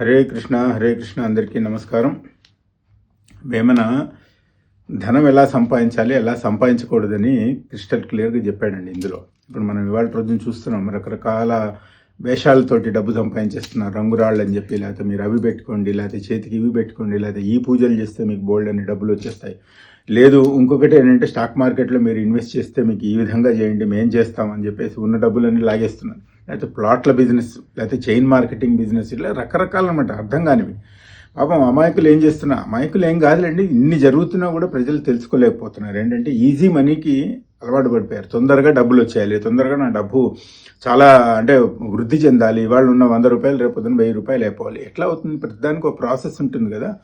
హరే కృష్ణ హరే కృష్ణ అందరికీ నమస్కారం. వేమన ధనం ఎలా సంపాదించాలి ఎలా సంపాదించకూడదని క్రిస్టల్ క్లియర్గా చెప్పాడండి ఇందులో. ఇప్పుడు మనం ఇవాళ రోజున చూస్తున్నాం రకరకాల వేషాలతోటి డబ్బు సంపాదించేస్తున్నారు రంగురాళ్ళు అని చెప్పి లేకపోతే మీరు అవి పెట్టుకోండి లేకపోతే చేతికి ఇవి పెట్టుకోండి లేకపోతే ఈ పూజలు చేస్తే మీకు బోల్డ్ అని డబ్బులు వచ్చేస్తాయి. లేదు ఇంకొకటి ఏంటంటే స్టాక్ మార్కెట్లో మీరు ఇన్వెస్ట్ చేస్తే మీకు ఈ విధంగా చేయండి మేము చేస్తామని చెప్పేసి ఉన్న డబ్బులన్నీ లాగేస్తున్నారు. లేకపోతే ప్లాట్ల బిజినెస్ లేకపోతే చైన్ మార్కెటింగ్ బిజినెస్ ఇలా రకరకాలు అనమాట అర్థం కానివి. పాపం అమాయకులు ఏం చేస్తున్నా అమాయకులు ఏం కాదులేండి ఇన్ని జరుగుతున్నా కూడా ప్రజలు తెలుసుకోలేకపోతున్నారు. ఏంటంటే ఈజీ మనీకి అలవాటు పడిపోయారు. తొందరగా డబ్బులు వచ్చేయాలి తొందరగా నా డబ్బు చాలా అంటే వృద్ధి చెందాలి వాళ్ళు ఉన్న వంద రూపాయలు రేపు పొద్దున్న వెయ్యి రూపాయలు అయిపోవాలి. ఎట్లా అవుతుంది? ప్రతిదానికి ఒక ప్రాసెస్ ఉంటుంది కదా.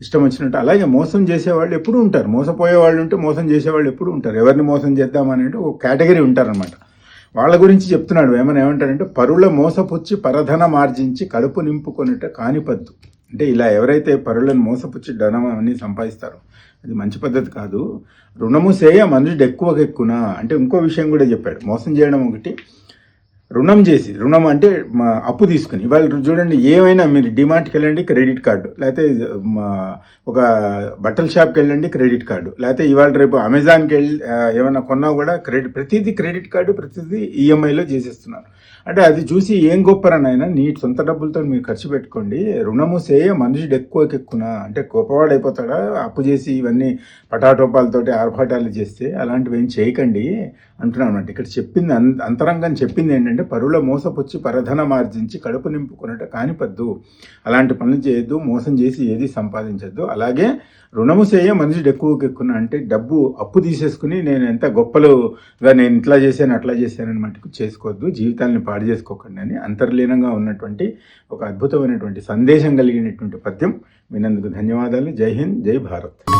ఇష్టం వచ్చినట్టు. అలాగే మోసం చేసేవాళ్ళు ఎప్పుడూ ఉంటారు. మోసపోయే వాళ్ళు ఉంటే మోసం చేసేవాళ్ళు ఎప్పుడూ ఉంటారు. ఎవరిని మోసం చేద్దామని అంటే ఒక కేటగిరీ ఉంటారనమాట వాళ్ళ గురించి చెప్తున్నాడు ఏమని ఏమంటాడంటే పరుల మోసపుచ్చి పరధన మార్జించి కడుపు నింపుకొనిట కానిపద్దు. అంటే ఇలా ఎవరైతే పరులను మోసపుచ్చి ధనం అన్ని సంపాదిస్తారో అది మంచి పద్ధతి కాదు. రుణము సేయ మనుషుడు ఎక్కువగా ఎక్కున అంటే ఇంకో విషయం కూడా చెప్పాడు. మోసం చేయడం ఒకటి. రుణం చేసి రుణం అంటే మా అప్పు తీసుకుని ఇవాళ చూడండి ఏమైనా మీరు డిమార్ట్కి వెళ్ళండి క్రెడిట్ కార్డు లేకపోతే మా ఒక బట్టల షాప్కి వెళ్ళండి క్రెడిట్ కార్డు లేకపోతే ఇవాళ రేపు అమెజాన్కి వెళ్ళి ఏమైనా కొన్నా కూడా క్రెడిట్ ప్రతిదీ క్రెడిట్ కార్డు ప్రతిదీ ఈఎంఐలో చేసేస్తున్నారు. అంటే అది చూసి ఏం గొప్పరనైనా నీ సొంత డబ్బులతో మీరు ఖర్చు పెట్టుకోండి రుణము సేయ మనుషుడు ఎక్కువ ఎక్కువనా అంటే కోపవాడైపోతాడా అప్పు చేసి ఇవన్నీ పటాటోపాలతోటి ఆర్భాటాలు చేస్తే అలాంటివి ఏం చేయకండి అంటున్నాను. అన్నమాట ఇక్కడ చెప్పింది అంతరంగం చెప్పింది ఏంటంటే పరుల మోసపుచ్చి పరధన మార్జించి కడుపు నింపుకున్నట కానిపద్దు. అలాంటి పనులు చేయొద్దు మోసం చేసి ఏది సంపాదించద్దు. అలాగే రుణము చేయ మనుషుడు ఎక్కువకి అంటే డబ్బు అప్పు తీసేసుకుని నేను ఎంత గొప్పలుగా నేను ఇట్లా చేశాను అట్లా చేశానని మటుకు చేసుకోవద్దు. జీవితాన్ని పాడు చేసుకోకండి అని అంతర్లీనంగా ఉన్నటువంటి ఒక అద్భుతమైనటువంటి సందేశం కలిగినటువంటి పద్యం. వినందుకు ధన్యవాదాలు. జై హింద్ జై భారత్.